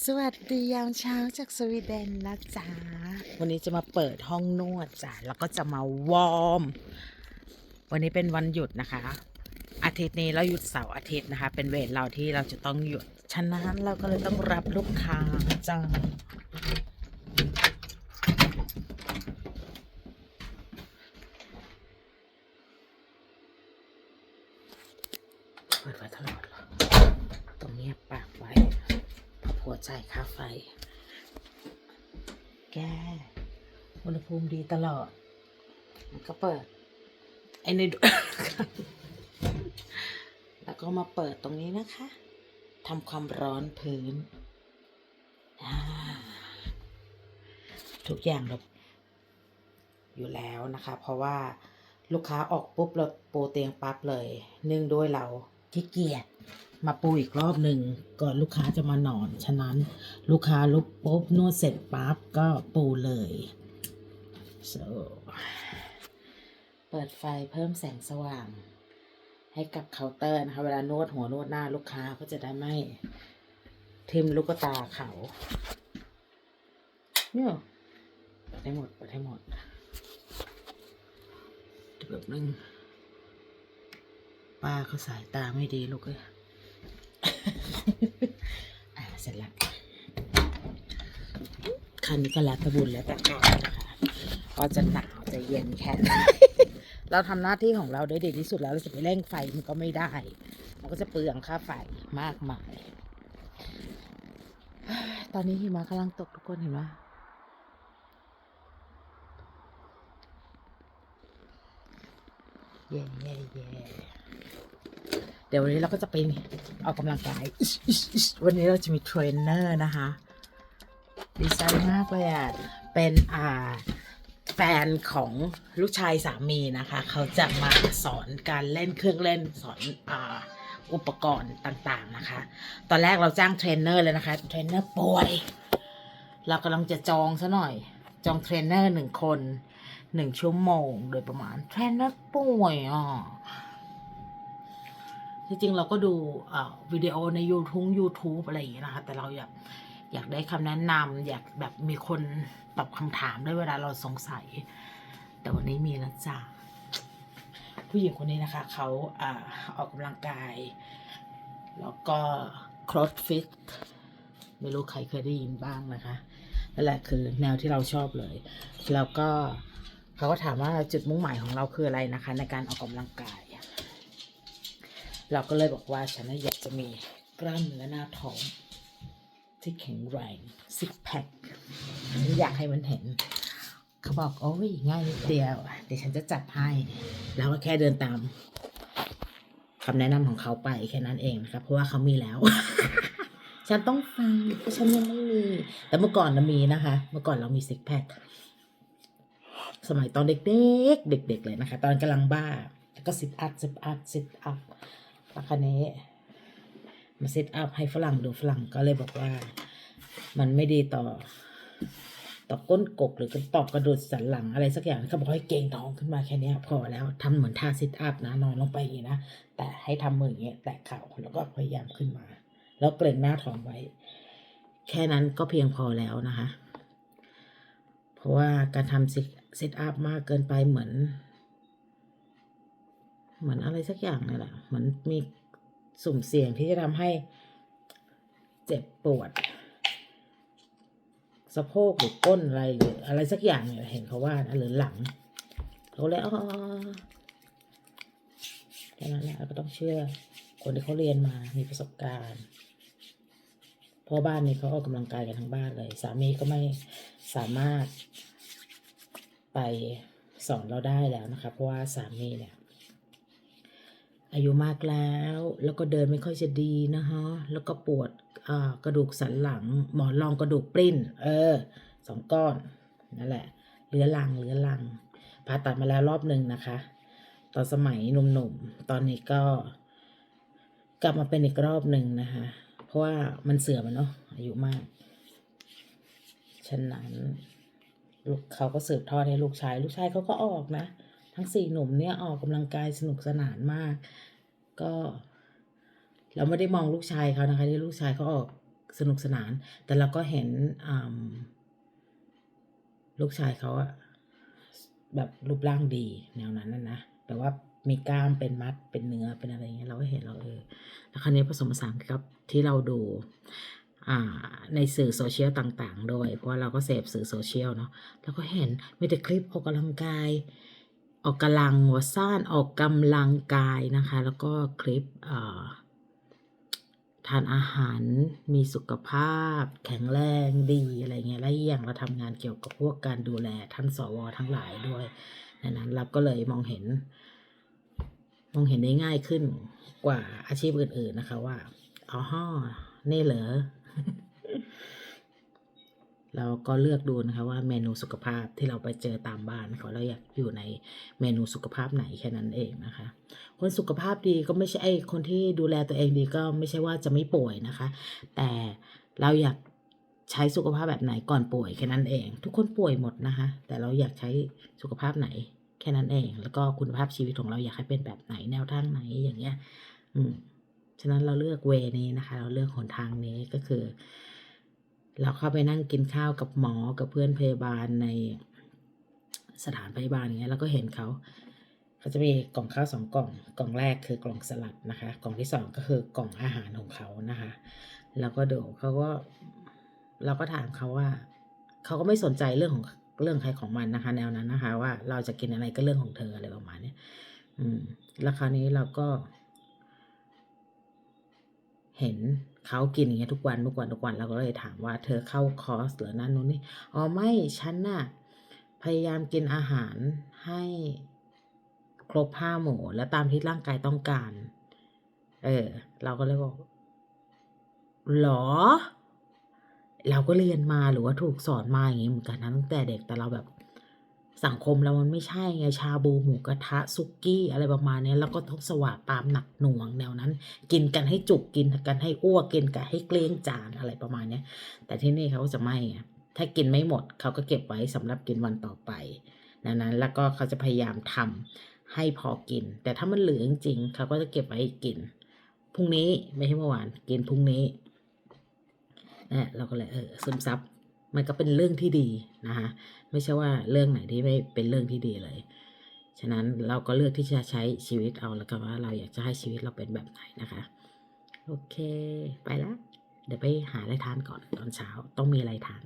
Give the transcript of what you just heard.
สวัสดียามเช้าจากสวีเดนนะจ๊ะ วันนี้จะมาเปิดห้องนวดจ้ะ แล้วก็จะมาวอร์ม วันนี้เป็นวันหยุดนะคะ อาทิตย์นี้เราหยุดเสาร์อาทิตย์นะคะ เป็นเวรเราที่เราจะต้องหยุด ฉะนั้นเราก็เลยต้องรับลูกค้าจ้าเปิดไว้ตลอดเหรอตรงเนี้ยปากไว้เพราะ ผัวจ่ายค่าไฟ แกอุณหภูมิดีตลอดมันก็เปิด ไอใน แล้วก็มาเปิดตรงนี้นะคะทำความร้อนพื้น ทุกอย่างเราอยู่แล้วนะคะ เพราะว่าลูกค้าออกปุ๊บเราปูเตียงปั๊บเลย เนื่องด้วยเราขี้เกียจ มาปูอีกรอบหนึ่งก่อนลูกค้าจะมานอน ฉะนั้นลูกค้าลุกปุ๊บนวดเสร็จปั๊บก็ปูเลย so เปิดไฟเพิ่มแสงสว่าง ให้กับเคาน์เตอร์นะคะ เวลานวดหัวนวดหน้าลูกค้าก็จะได้ไม่ทิมลูกตาเขาเนี่ยเปิดให้หมดเปิดให้หมดแบบนึงป้าเขาสายตาไม่ดีลูกเอ้ย อะเสร็จแล้วคันนี้ก็แล้วแต่บุญแล้วแต่กรรมนะคะว่าจะหนาวจะเย็นแค่ไหนเราทำหน้าที่ของเราได้ดีที่สุดแล้วเราจะไปเร่งไฟมันก็ไม่ได้มันก็จะเปลืองค่าไฟมากมาย ตอนนี้หิมะกำลังตกทุกคนเห็นไหมเย่เย่เย่ เดี๋ยววันนี้เราก็จะไปออกกำลังกาย วันนี้เราจะมีเทรนเนอร์นะคะ ดีใจมากเลยอะ เป็นอ่าแฟนของลูกชายสามีนะคะ เขาจะมาสอนการเล่นเครื่องเล่นสอนอาอุปกรณ์ต่างๆนะคะ ตอนแรกเราจ้างเทรนเนอร์เลยนะคะ เทรนเนอร์ป่วย เรากำลังจะจองซะหน่อย จองเทรนเนอร์หนึ่งคนหนึ่งชั่วโมงโดยประมาณ เทรนเนอร์ป่วยอะ ที่จริงเราก็ดูวิดีโอใน YouTube YouTube อะไรอย่างเงี้ยนะคะ แต่เราอยากอยากได้คำแนะนำอยากแบบมีคนตอบคำถามด้วยเวลาเราสงสัย แต่วันนี้มีแล้วจ้ะผู้หญิงคนนี้นะคะเขาอออกกำลังกาย แล้วก็ครอสฟิตไม่รู้ใครเคยได้ยินบ้างนะคะนั่นแหละคือแนวที่เราชอบเลย แล้วก็เขาก็ถามว่าจุดมุ่งหมายของเราคืออะไรนะคะ ในการออกกำลังกาย เราก็เลยบอกว่าฉันอยากจะมีกล้ามเนื้อหน้าท้อง ที่แข็งแรงซิกแพคอยากให้มันเห็น เขาบอกโอ้ยง่ายนิดเดียวเดี๋ยวฉันจะจัดให้แล้วก็แค่เดินตามคำแนะนำของเขาไปแค่นั้นเองนะครับเพราะว่าเขามีแล้ว ฉันต้องฟังเพราะฉันยังไม่มี แต่เมื่อก่อนเรามีนะคะ เมื่อก่อนเรามีซิกแพคสมัยตอนเด็กๆ เด็ก ๆ เลยนะคะ ตอนกำลังบ้า แล้วก็ซิทอัพซิทอัพซิทอัพ แล้วคันนี้มาเซตอัพให้ฝรั่งดูฝรั่งก็เลยบอกว่า มันไม่ดีต่อ ต่อก้นกบหรือต่อกระดูกสันหลังอะไรสักอย่างเขาบอกให้เก่งท้องขึ้นมาแค่นี้พอแล้วทำเหมือนท่าเซิทอัพนะนอนลงไปอย่างนี้นะแต่ให้ทำมืออย่างเงี้ยแตะเข่าแล้วก็พยายามขึ้นมา แล้วเกรงหน้าท้องไว้ แค่นั้นก็เพียงพอแล้วนะคะ เพราะว่าการทำเซิทอัพมากเกินไปเหมือน เหมือนอะไรสักอย่างนี่แหละเหมือนมีสุ่มเสี่ยงที่จะทำให้เจ็บปวด สะโพกหรือก้นอะไรหรืออะไรสักอย่างเนี่ยเห็นเขาว่านะหรือหลังเขาเลยอ๋อแค่นั้นแหละเราก็ต้องเชื่อ คนที่เขาเรียนมามีประสบการณ์เพราะบ้านนี้เขาออกกำลังกายกันทั้งบ้านเลย สามีก็ไม่สามารถไปสอนเราได้แล้วนะคะ เพราะว่าสามีเนี่ย อายุมากแล้ว แล้วก็เดินไม่ค่อยจะดีนะฮะ แล้วก็ปวดกระดูกสันหลัง หมอนรองกระดูกปริ้น เออสองก้อนนั่นแหละเรื้อรังเรื้อรังผ่าตัดมาแล้วรอบหนึ่งนะคะ ตอนสมัยหนุ่มๆ ตอนนี้ก็ กลับมาเป็นอีกรอบหนึ่งนะคะ เพราะว่ามันเสื่อมเนาะอายุมาก ฉะนั้นลูกเขาก็สืบทอดให้ลูกชาย ลูกชายเขาก็ออกนะ ทั้งสี่หนุ่มเนี่ยออกกำลังกายสนุกสนานมาก ก็ เราไม่ได้มองลูกชายเขานะคะที่ลูกชายเขาออกสนุกสนาน แต่เราก็เห็นลูกชายเขาอะแบบรูปร่างดีแนวนั้นนะนะแต่ว่ามีกล้ามเป็นมัดเป็นเนื้อเป็นอะไรเงี้ยเราก็เห็นเราเออแล้วคราวนี้ผสมผสานกับที่เราดูในสื่อโซเชียลต่าง ๆ ด้วย เพราะเราก็เสพสื่อโซเชียลเนาะแล้วก็เห็นมีแต่คลิปออกกำลังกาย ออกกำลังหัวซ่านออกกำลังกายนะคะ แล้วก็คลิปทานอาหารมีสุขภาพ แข็งแรงดีอะไรเงี้ยและอีกอย่างเราทำงานเกี่ยวกับพวกการดูแลท่านสวทั้งหลายด้วยดังนั้นเราก็เลยมองเห็น มองเห็นได้ง่ายขึ้นกว่าอาชีพอื่น ๆนะคะว่าอ๋อนี่เหรอ เราก็เลือกดูนะคะว่าเมนูสุขภาพที่เราไปเจอตามบ้านเขาเราอยากอยู่ในเมนูสุขภาพไหนแค่นั้นเองนะคะ คนสุขภาพดีก็ไม่ใช่คนที่ดูแลตัวเองดีก็ไม่ใช่ว่าจะไม่ป่วยนะคะ แต่เราอยากใช้สุขภาพแบบไหนก่อนป่วยแค่นั้นเอง ทุกคนป่วยหมดนะคะ แต่เราอยากใช้สุขภาพไหนแค่นั้นเอง แล้วก็คุณภาพชีวิตของเราอยากให้เป็นแบบไหนแนวทางไหนอย่างเงี้ย อืมฉะนั้นเราเลือกเวนี้นะคะ เราเลือกหนทางนี้ก็คือ เราเข้าไปนั่งกินข้าวกับหมอกับเพื่อนพยาบาลในสถานพยาบาลอย่างเงี้ยแล้วก็เห็นเขาเขาจะมีกล่องข้าวสองกล่อง กล่องแรกคือกล่องสลัดนะคะ กล่องที่สองก็คือกล่องอาหารของเขานะคะ แล้วก็เดูเขาก็เราก็ถามเขาว่า เขาก็ไม่สนใจเรื่องของเรื่องใครของมันนะคะ แนวนั้นนะคะ ว่าเราจะกินอะไรก็เรื่องของเธออะไรประมาณนี้อืมแล้วคราวนี้เราก็ เห็นเขากินอย่างเงี้ยทุกวันทุกวันทุกวันเราก็เลยถามว่าเธอเข้าคอร์สหรือนั่นนู้นนี่อ๋อไม่ฉันน่ะพยายามกินอาหารให้ครบห้าหมู่และตามที่ร่างกายต้องการ เออ เราก็เลยบอกหรอ เราก็เรียนมาหรือว่าถูกสอนมาอย่างงี้เหมือนกันนะตั้งแต่เด็กแต่เราแบบ สังคมเรามันไม่ใช่ไงชาบูหมูกระทะซุกี้อะไรประมาณนี้แล้วก็ต้องสวาปามหนักหน่วงแนวนั้น กินกันให้จุกกินกันให้อ้วกกินกันให้เกลี้ยงจานอะไรประมาณนี้แต่ที่นี่เขาจะไม่ถ้ากินไม่หมดเขาก็เก็บไว้สำหรับกินวันต่อไปดังนั้นแล้วก็เขาจะพยายามทำให้พอกิน แต่ถ้ามันเหลือจริงๆเขาก็จะเก็บไว้กินพรุ่งนี้ไม่ใช่เมื่อวานกินพรุ่งนี้นะเราก็เลยเออซึมซับ มันก็เป็นเรื่องที่ดีนะคะไม่ใช่ว่าเรื่องไหนที่ไม่เป็นเรื่องที่ดีเลย ฉะนั้นเราก็เลือกที่จะใช้ชีวิตเอาแล้วกันว่าเราอยากจะให้ชีวิตเราเป็นแบบไหนนะคะ โอเค ไปแล้วเดี๋ยวไปหาอะไรทานก่อนตอนเช้าต้องมีอะไรทาน